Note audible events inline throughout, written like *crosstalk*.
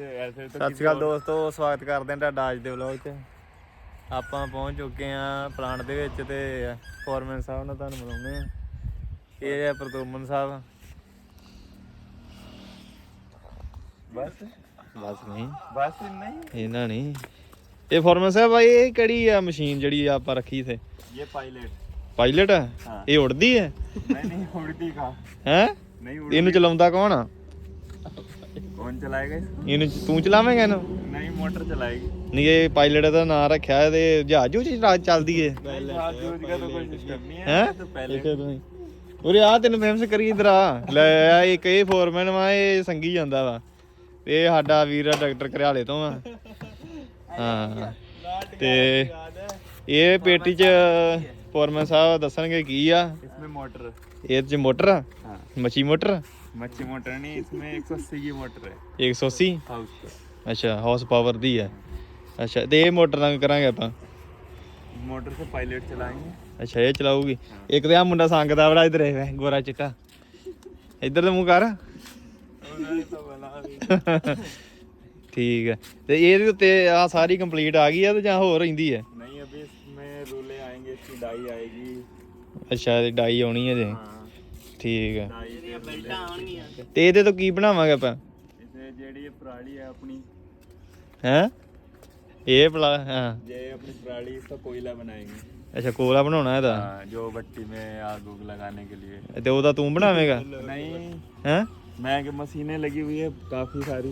ਸਤਿ ਸ਼੍ਰੀ ਅਕਾਲ ਦੋਸਤੋ ਸਵਾਗਤ ਕਰਦੇ ਹਾਂ ਤੁਹਾਡਾ ਅੱਜ ਦੇ ਵਲੌਗ 'ਚ। ਆਪਾਂ ਪਹੁੰਚ ਚੁੱਕੇ ਆ ਪਲਾਂਟ ਦੇ ਵਿੱਚ ਤੇ ਫੋਰਮੈਨ ਸਾਹਿਬ ਨਾਲ ਤੁਹਾਨੂੰ ਮਿਲਾਉਂਦੇ ਆ ਇਹ ਹੈ ਪ੍ਰਦੋਮਨ ਸਾਹਿਬ। ਬਸ? ਬਸ ਨਹੀਂ। ਬਸ ਨਹੀਂ? ਇਹਨਾਂ ਨਹੀਂ। ਇਹ ਫੋਰਮੈਨ ਸਾਹਿਬ ਭਾਈ ਇਹ ਕਿਹੜੀ ਆ ਮਸ਼ੀਨ ਜਿਹੜੀ ਆਪਾਂ ਰੱਖੀ ਸੀ ਇਹ ਪਾਇਲਟ ਪਾਇਲਟ ਹੈ। ਇਹ ਉੜਦੀ ਹੈ? ਨਹੀਂ ਨਹੀਂ ਉੜਦੀ ਕਾ ਹੈ? ਨਹੀਂ ਉੜਦੀ ਇਹਨੂੰ ਚਲਾਉਂਦਾ ਕੌਣ ਆ? ਕੌਣ ਚਲਾਏਗਾ ਇਹਨੂੰ ਤੂੰ ਚਲਾਵੇਂਗਾ ਇਹਨੂੰ? ਨਹੀਂ ਮੋਟਰ ਚਲਾਏਗੀ ਨਹੀਂ ਇਹ ਪਾਇਲਟ ਦਾ ਨਾਂ ਰੱਖਿਆ ਤੇ ਜਹਾਜ਼ ਉੱਚ ਚੱਲਦੀ ਏ। ਰਾਤ ਜੂਜ ਦਾ ਤਾਂ ਕੋਈ ਸਿਸਟਮ ਨਹੀਂ। ਹੈ? ਇਹ ਉਰੇ ਆ ਤੈਨੂੰ ਫੇਮਸ ਕਰੀ ਇਧਰ ਆ। ਲੈ ਆ ਇੱਕ ਇਹ ਫੋਰਮੈਨ ਵਾ ਇਹ ਸੰਗੀ ਜਾਂਦਾ ਵਾ। ਤੇ ਇਹ ਸਾਡਾ ਵੀਰ ਆ ਡਾਕਟਰ ਕਰਿਆਲੇ ਤੋਂ ਆ। ਤੇ ਇਹ ਪੇਟੀ ਚ ਫੋਰਮੈਨ ਸਾਹਿਬ ਦੱਸਣਗੇ ਕੀ ਆ। ਇਸਮੇ ਮੋਟਰ। ਇਹ ਚ ਮੋਟਰ ਆ? ਮੱਛੀ ਮੋਟਰ मच्छी मोटर नहीं इसमें 180 की मोटर है 180 हाउस का ਅੱਛਾ ਹਾਰਸ ਪਾਵਰ ਦੀ ਆ ਅੱਛਾ ਤੇ ਇਹ ਮੋਟਰ ਨਾਲ ਕਰਾਂਗੇ ਆਪਾਂ मोटर से पायलट चलाएंगे ਅੱਛਾ ਇਹ ਚਲਾਊਗੀ ਇੱਕ ਤੇ ਆ ਮੁੰਡਾ ਸੰਗਦਾ ਬੜਾ ਇਧਰ ਇਹ ਗੋਰਾ ਚਿੱਟਾ ਇੱਧਰ ਤੇ ਮੂੰਹ ਕਰ तो बना ਠੀਕ ਹੈ ਤੇ ਇਹਦੇ ਉੱਤੇ ਆ ਸਾਰੀ ਕੰਪਲੀਟ ਆ ਗਈ ਆ ਤੇ ਜਾਂ ਹੋਰ ਰਹਿੰਦੀ ਹੈ नहीं अभी इसमें रूले आएंगे इसकी डाई आएगी ਅੱਛਾ ਇਹ ਡਾਈ ਆਉਣੀ ਹੈ ਜੇ हाँ ਠੀਕ ਹੈ डाई के रूले। ਤੇ ਇਹਦੇ ਤੋਂ ਕੀ ਬਣਾਵਾਂਗੇ ਆਪਾਂ इसे जेडी ये पराली है अपनी ਹੈ ਇਹ ਪਲਾ ਹਾਂ ये अपनी पराली इसका कोयला बनाएंगे ਅੱਛਾ ਕੋਲਾ ਬਣਾਉਣਾ ਇਹਦਾ हाँ, जो भट्टी में आग उग लगाने के लिए ਤੇ ਉਹਦਾ ਤੂੰ ਬਣਾਵੇਂਗਾ नहीं ਹੈ मैं कि मशीनें लगी हुई है काफी सारी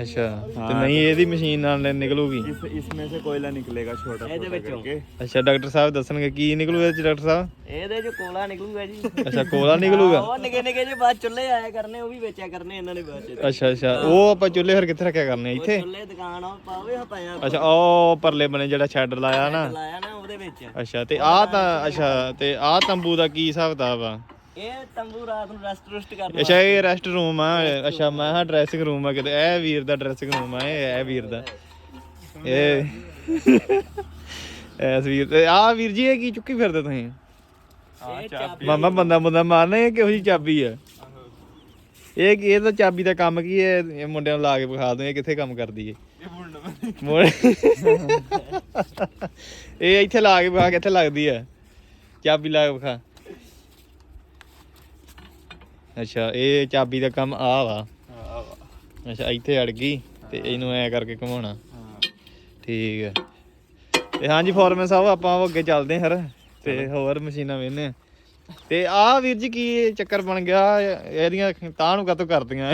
ਅੱਛਾ ਤੇ ਨਹੀਂ ਇਹਦੀ ਮਸ਼ੀਨ ਨਾਲ ਨਿਕਲੂਗੀ इस इसमें से कोयला निकलेगा छोटा छोटा करके ਅੱਛਾ ਡਾਕਟਰ ਸਾਹਿਬ ਦੱਸਣਗੇ ਕੀ ਨਿਕਲੂ ਇਹਦੇ ਚ ਡਾਕਟਰ ਸਾਹਿਬ ਇਹਦੇ ਚ ਕੋਲਾ ਨਿਕਲੂਗਾ ਜੀ ਅੱਛਾ ਕੋਲਾ ਨਿਕਲੂਗਾ ਉਹ ਨਿੱਕੇ ਨਿੱਕੇ ਜਿਹੇ ਬਾਅਦ ਚੁੱਲ੍ਹੇ ਆਇਆ ਕਰਨੇ ਉਹ ਵੀ ਵੇਚਿਆ ਕਰਨੇ ਇਹਨਾਂ ਨੇ ਬਾਅਦ ਚ ਅੱਛਾ ਅੱਛਾ ਉਹ ਆਪਾਂ ਚੁੱਲ੍ਹੇ ਫਿਰ ਕਿੱਥੇ ਰੱਖਿਆ ਕਰਨੇ ਆ? ਇੱਥੇ ਚੁੱਲ੍ਹੇ ਦੁਕਾਨ ਆ ਪਾਵੇ ਹਪਾਇਆ ਅੱਛਾ ਉਹ ਪਰਲੇ ਬਨੇ ਜਿਹੜਾ ਸ਼ੈਡ ਲਾਇਆ ਨਾ ਲਾਇਆ ਨਾ ਉਹਦੇ ਵਿੱਚ ਅੱਛਾ ਤੇ ਆਹ ਤਾਂ ਅੱਛਾ ਤੇ ਆਹ ਤੰਬੂ ਦਾ ਕੀ ਹਿਸਾਬ ਕਿਤਾਬ ਆ ਇਹ ਤੰਬੂ ਰਾਤ ਨੂੰ ਰੈਸਟ ਰੁਸਟ ਕਰਨਾ ਅੱਛਾ ਇਹ ਰੈਸਟ ਰੂਮ ਆ। ਅੱਛਾ ਮੈਂ ਹਾਂ ਡਰੈਸਿੰਗ ਰੂਮ ਆ ਕਿਤੇ। ਇਹ ਵੀਰ ਦਾ ਡਰੈਸਿੰਗ ਰੂਮ ਆ ਇਹ ਇਹ ਵੀਰ ਦਾ। ਇਹ *laughs* ਐਸ ਵੀਰ ਤੇ ਆ ਵੀਰ ਜੀ ਇਹ ਕੀ ਚੁੱਕੀ ਫਿਰਦੇ ਤੁਸੀਂ? ਇਹ ਚਾਬੀ ਮਾਮਾ ਬੰਦਾ ਬੰਦਾ ਮਾਰਨਾ ਇਹ ਕਿਹੋ ਜੀ ਚਾਬੀ ਆ? ਇਹ ਕੀ- ਇਹ ਤਾਂ ਚਾਬੀ ਦਾ ਕੰਮ ਕੀ ਹੈ? ਇਹ ਮੁੰਡਿਆਂ ਨੂੰ ਲਾ ਕੇ ਵਿਖਾ ਦੋ ਇਹ ਕਿੱਥੇ ਕੰਮ ਕਰਦੀ ਏ ਇਹ ਇੱਥੇ ਲਾ ਕੇ ਵਿਖਾ ਕਿੱਥੇ ਲੱਗਦੀ ਆ ਚਾਬੀ ਲਾ ਕੇ ਵਿਖਾ। ਅੱਛਾ ਇਹ ਚਾਬੀ ਦਾ ਕੰਮ ਆ ਵਾ? ਅੱਛਾ ਇੱਥੇ ਅੜ ਗਈ ਤੇ ਇਹਨੂੰ ਐ ਕਰਕੇ ਘੁਮਾਉਣਾ। ਠੀਕ ਹੈ ਤੇ ਹਾਂਜੀ ਫੋਰਮੈਨ ਸਾਹਿਬ ਆਪਾਂ ਅੱਗੇ ਚੱਲਦੇ ਹਰ। ਤੇ ਹੋਰ ਮਸ਼ੀਨਾਂ ਵੇਨੇ ਤੇ ਆ ਵੀਰ ਜੀ ਕੀ ਚੱਕਰ ਬਣ ਗਿਆ? ਇਹਦੀਆਂ ਤਾਂ ਨੂੰ ਕਾਤੋਂ ਕਰਦੀਆਂ?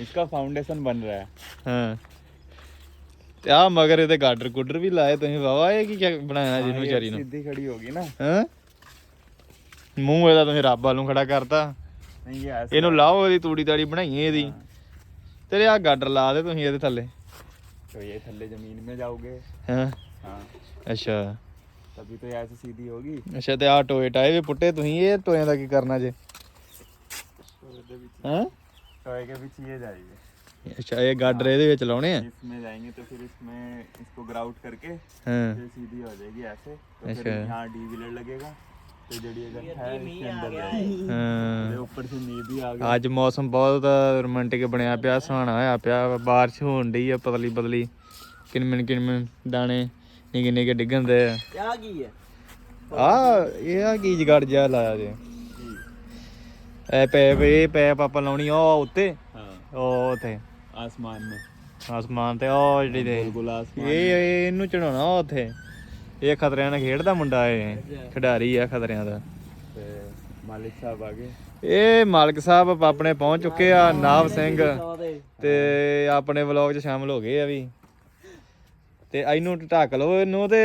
ਇਸਕਾ ਫਾਊਂਡੇਸ਼ਨ ਬਣ ਰਿਹਾ ਹੈ। ਹਾਂ। ਤੇ ਆ ਮਗਰ ਇਹਦੇ ਗਾਡਰ ਗੁੱਡਰ ਵੀ ਲਾਏ ਤੁਸੀਂ ਵਾਵਾ ਇਹ ਕੀ ਬਣਾਇਆ ਜਿਹਨੂੰ ਵਿਚਾਰੀ ਨੂੰ? ਸਿੱਧੀ ਖੜੀ ਹੋ ਗਈ ਨਾ। ਹਾਂ? ਮੂੰਹ ਇਹਦਾ ਤੁਸੀਂ ਰੱਬ ਵਾਲੋਂ ਖੜਾ ਕਰਤਾ नहीं ये ऐसे ਇਹਨੂੰ ਲਾਓ ਇਹਦੀ ਤੂੜੀ ਤਾੜੀ ਬਣਾਈਏ ਇਹਦੀ ਤੇਰੇ ਆ ਗਾਡਰ ਲਾ ਦੇ ਤੁਸੀਂ ਇਹਦੇ ਥੱਲੇ तो ये थल्ले जमीन में जाओगे ਹਾਂ हाँ ਅੱਛਾ तभी तो ये ऐसे सीधी होगी ਅੱਛਾ ਤੇ ਆ ਟੋਏ ਟਾਏ ਵੀ ਪੁੱਟੇ ਤੁਸੀਂ ਇਹ ਟੋਇਆਂ ਦਾ ਕੀ ਕਰਨਾ ਜੇ ਹਾਂ टॉय के पीछे ये जाएगी ਅੱਛਾ ਇਹ ਗਾਡਰ ਇਹਦੇ ਵਿੱਚ ਲਾਉਣੇ ਆ इसमें जाएंगे तो फिर इसमें इसको ग्राउट करके ਹਾਂ फिर सीधी हो जाएगी ऐसे तो फिर अच्छा। यहाँ डी व्हीलर लगेगा ਅੱਜ ਮੌਸਮ ਬਹੁਤ ਰੋਮਾਂਟਿਕ ਬਣਿਆ ਪਿਆ ਸੁਹਾਣਾ ਹੋਇਆ ਪਿਆ ਬਾਰਿਸ਼ ਹੋਣ ਡਈ ਆ ਪਤਲੀ ਪਤਲੀ। ਕਿਨਮਿਨ ਕਿਨਮਿਨ ਦਾਣੇ ਨਿੱਕੇ ਨਿੱਕੇ ਡਿੱਗਣ ਦੇ। ਆ ਆ ਇਹ ਆ ਕੀ ਜਗੜ ਜਾ ਲਾਇਆ ਜੇ। ਐ ਪੈ ਪੈ ਪੈ ਪਾਪਾ ਲਾਉਣੀ ਉਹ ਉੱਤੇ। ਹਾਂ। ਉਹ ਉੱਥੇ। ਆਸਮਾਨ ਮੇ ਆਸਮਾਨ ਤੇ ਉਹ ਜਿਹੜੀ ਤੇ। ਇਹ ਇਹਨੂੰ ਚੜਾਉਣਾ ਉੱਥੇ। ਇਹ ਖਤਰਿਆਂ ਨਾਲ ਖੇਡਦਾ ਮੁੰਡਾ ਇਹ ਖਿਡਾਰੀ ਆ ਖਤਰਿਆਂ ਦਾ। ਤੇ ਮਾਲਿਕ ਸਾਹਿਬ ਆ ਗਏ। ਇਹ ਮਾਲਕ ਸਾਹਿਬ ਆਪਣੇ ਪਹੁੰਚ ਚੁੱਕੇ ਆ ਨਾਵ ਸਿੰਘ। ਤੇ ਆਪਣੇ ਵਲੌਗ 'ਚ ਸ਼ਾਮਲ ਹੋ ਗਏ ਆ ਵੀ। ਤੇ ਇਹਨੂੰ ਢੱਕ ਲਓ ਇਹਨੂੰ ਤੇ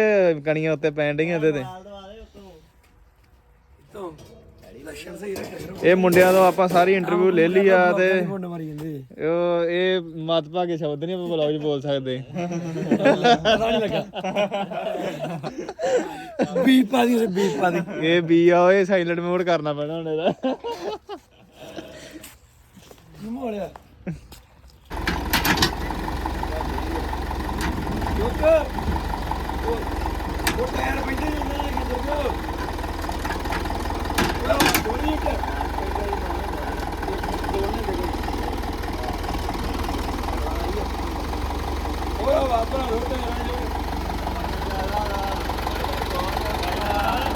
ਕਣੀਆਂ ਉੱਤੇ ਪੈਣ ਡਈਆਂ ਇਹਦੇ ਤੇ। ਤੋਂ ਇਹ ਮੁੰਡਿਆਂ ਤੋਂ ਆਪਾਂ ਸਾਰੀ ਇੰਟਰਵਿਊ ਲੈ ਲਈ ਆ ਤੇ ਉਹ ਇਹ ਮਤ ਭਾਗੇ ਸ਼ਬਦ ਨਹੀਂ ਆਪਾਂ ਵਲੌਗ 'ਚ ਬੋਲ ਸਕਦੇ। ਪਤਾ ਨਹੀਂ ਲੱਗਾ। ਬੀਪ ਪਾ ਦੀ ਬੀਪ ਪਾ ਦੀ। ਇਹ ਬੀ ਆ ਇਹ ਸਾਇਲੈਂਟ ਮੋਡ ਕਰਨਾ ਪੈਣਾ ਹੁਣ ਇਹਦਾ। ਮੋੜਿਆ ਉਹ ਟਾਇਰ ਪੈਂਦੇ ਨੇ ਨਾ ਕਿਧਰ ਕੋ ਉਹ ਦੋਨੀ ਕਿ ਭਰਾ ਰੋੜ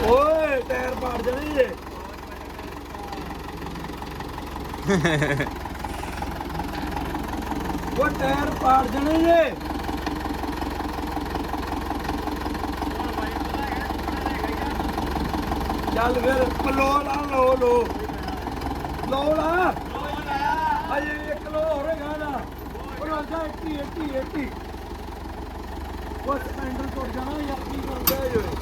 ਓਏ ਟਾਇਰ ਪਾੜ ਜਾਣੇ ਜੇ। ਉਹ ਟਾਇਰ ਪਾੜ ਜਾਣੇ ਜੇ। ਚੱਲ ਫਿਰ ਲੋ ਲਾ ਲੋ ਲੋ ਲੋ ਲਾ ਅਜੇ ਇੱਕ ਲੋ ਹੋਰ ਹੈਗਾ ਨਾ। ਉਹ ਰਾਜਾ 80 80 80 ਉਹ ਸਪੈਂਡਰ ਟੁੱਟ ਜਾਣਾ ਯਾਰ ਕੀ ਕਰਦਾ ਏ ਓਏ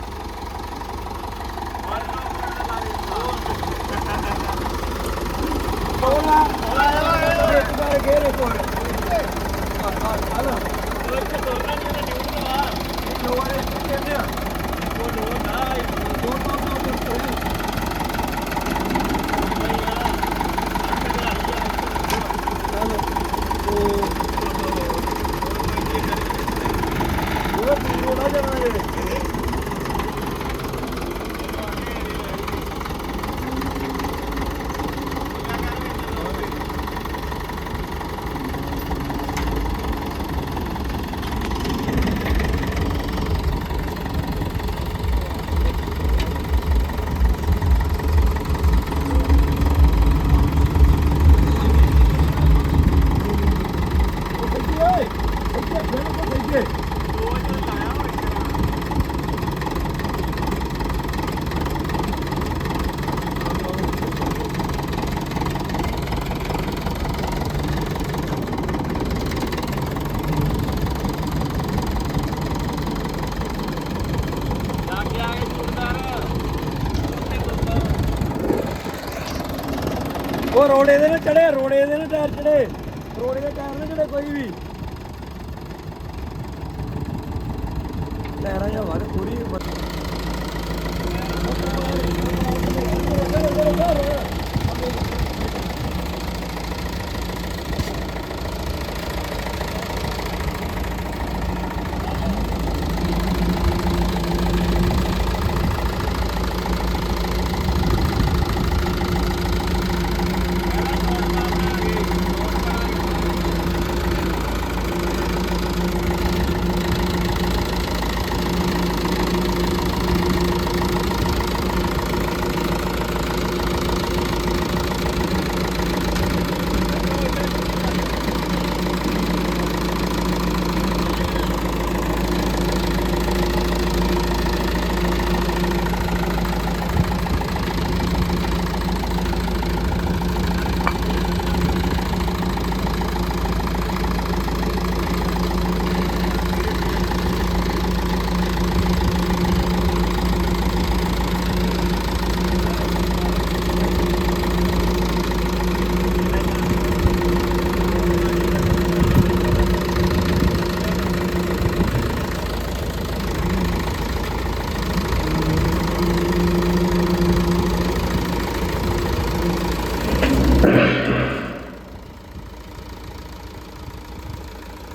ਹੋਲਾ ਹੋਲਾ ਇੱਕ ਵਾਰ ਗੇਰੇ ਕੋਲ ਆ ਆ ਆ ਲੋ ਲੋ ਵਾਲੇ ਕਿੰਨੇ ਆ ਉਹ ਲੋ ਨਾ ਦੋ ਦੋ ਦੋ ਦੋ ਚਲੋ ਉਹ ਉਹ ਦੂਰੋਂ ਨਾ ਜਾਣਾ ਜੇ ਉਹ ਸੱਜੀ ਓਏ ਇੱਥੇ ਬਿਲਕੁਲ ਸੱਜੀ ਉਹ ਰੋੜੇ ਦੇ ਨਾ ਚੜੇ ਰੋੜੇ ਦੇ ਨਾ ਟਾਇਰ ਚੜੇ ਰੋੜੇ ਦੇ ਟਾਇਰ ਨਾ ਚੜੇ ਕੋਈ ਵੀ। ਟਾਇਰਾਂ ਜਾਂ ਵਰ ਪੂਰੀ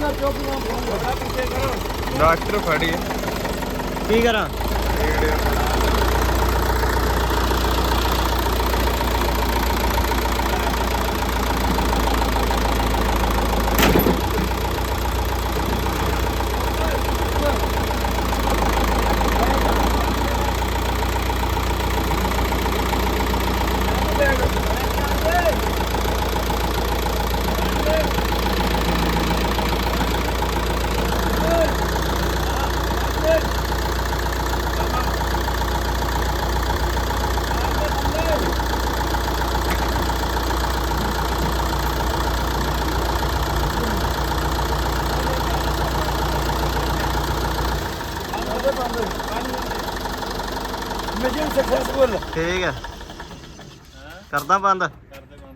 ਚੁੱਪ ਨਾ ਡਾਕਟਰ ਫੜੀ ਕੀ ਕਰਾਂ ਮਿਸ਼ਨ ਸਕਸੈਸਫੁਲ ਠੀਕ ਹੈ। ਕਰਦਾ ਬੰਦ।